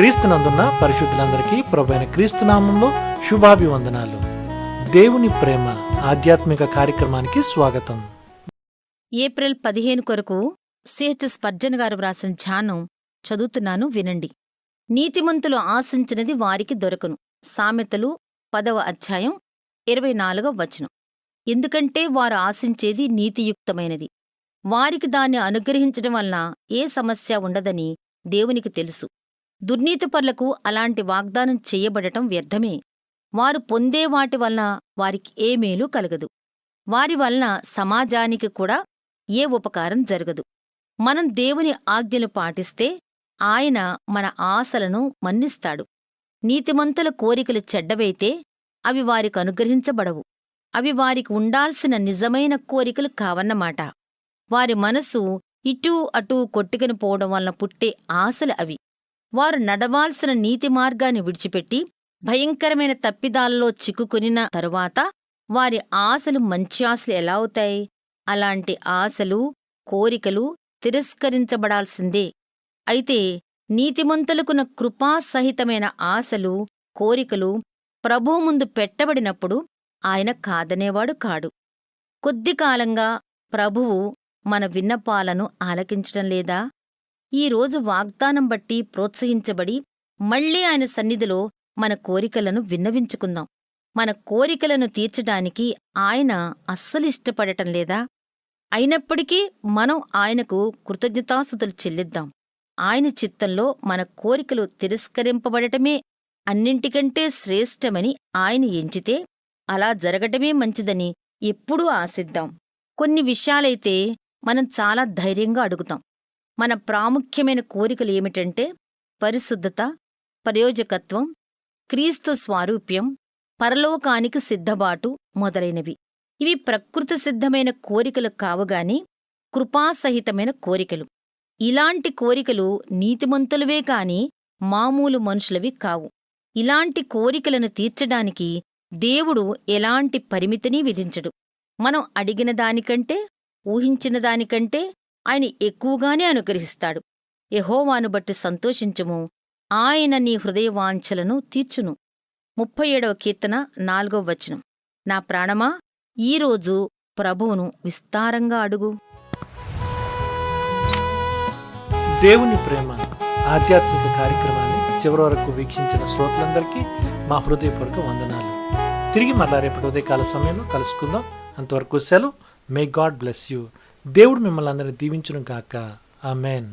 క్రీస్తునందున్న పరిశుద్ధులందరికీ ప్రభైన క్రీస్తునామంలో శుభాభివందనాలు. దేవుని ప్రేమ ఆధ్యాత్మిక కార్యక్రమానికి స్వాగతం. ఏప్రిల్ పదిహేను కొరకు సిహెచ్ఎస్ పర్జన్ గారు వ్రాసిన ధ్యానం చదువుతున్నాను వినండి. నీతిమంతులు ఆశించినది వారికి దొరకను. సామెతలు పదవ అధ్యాయం ఇరవై నాలుగవ వచనం. ఎందుకంటే వారు ఆశించేది నీతియుక్తమైనది. వారికి దాన్ని అనుగ్రహించడం వలన ఏ సమస్య ఉండదని దేవునికి తెలుసు. దుర్నీతిపరులకు అలాంటి వాగ్దానం చెయ్యబడటం వ్యర్థమే. వారు పొందే వాటి వలన వారికి ఏ మేలు కలగదు. వారి వలన సమాజానికి కూడా ఏ ఉపకారం జరగదు. మనం దేవుని ఆజ్ఞలు పాటిస్తే ఆయన మన ఆశలను మన్నిస్తాడు. నీతిమంతుల కోరికలు చెడ్డవైతే అవి వారికి అనుగ్రహించబడవు. అవి వారికి ఉండాల్సిన నిజమైన కోరికలు కావన్నమాట. వారి మనసు ఇటూ అటూ కొట్టుకుని పోవడం వలన పుట్టే ఆశలు అవి. వారు నడవాల్సిన నీతి మార్గాన్ని విడిచిపెట్టి భయంకరమైన తప్పిదాల్లో చిక్కుకునిన తరువాత వారి ఆశలు మంచి ఆశలు ఎలా అవుతాయి? అలాంటి ఆశలు కోరికలు తిరస్కరించబడాల్సిందే. అయితే నీతిమంతులకున్న కృపాసహితమైన ఆశలు కోరికలు ప్రభువు ముందు పెట్టబడినప్పుడు ఆయన కాదనేవాడు కాడు. కొద్ది కాలంగా ప్రభువు మన విన్నపాలను ఆలకించటం లేదా ఈరోజు వాగ్దానం బట్టి ప్రోత్సహించబడి మళ్ళీ ఆయన సన్నిధిలో మన కోరికలను విన్నవించుకుందాం. మన కోరికలను తీర్చడానికి ఆయన అస్సలు ఇష్టపడటం లేదా? అయినప్పటికీ మనం ఆయనకు కృతజ్ఞతాస్థుతులు చెల్లిద్దాం. ఆయన చిత్తంలో మన కోరికలు తిరస్కరింపబడటమే అన్నింటికంటే శ్రేష్టమని ఆయన ఎంచితే అలా జరగటమే మంచిదని ఎప్పుడూ ఆశిద్దాం. కొన్ని విషయాలైతే మనం చాలా ధైర్యంగా అడుగుతాం. మన ప్రాముఖ్యమైన కోరికలు ఏమిటంటే పరిశుద్ధత ప్రయోజకత్వం క్రీస్తు స్వారూప్యం పరలోకానికి సిద్ధబాటు మొదలైనవి. ఇవి ప్రకృతి సిద్ధమైన కోరికలు కావుగాని కృపాసహితమైన కోరికలు. ఇలాంటి కోరికలు నీతిమంతులవే కాని మామూలు మనుషులవి కావు. ఇలాంటి కోరికలను తీర్చడానికి దేవుడు ఎలాంటి పరిమితిని విధించడు. మనం అడిగిన దానికంటే ఊహించిన దానికంటే ఆయన ఎక్కువగానే అనుగ్రహిస్తాడు. యహోవాను బట్టి సంతోషించము. ఆయన నీ హృదయవాంఛలను తీర్చును. ముప్పై ఏడవ కీర్తన నాలుగవ వచనం. నా ప్రాణమా ఈరోజు ప్రభువును విస్తారంగా అడుగు. దేవుని ప్రేమ ఆధ్యాత్మిక కార్యక్రమాన్ని చివరి వరకు వీక్షించిన శ్రోతలందరికీ మా హృదయపూర్వక వందనాలు. తిరిగి మళ్ళా రేపటి ఉదయకాల సమయంలో కలుసుకుందాం. అంతవరకు సెలవు. మే గాడ్ బ్లెస్ యూ దేవుడు మిమ్మల్ని అందరినీ దీవించును ఆ ఆమెన్.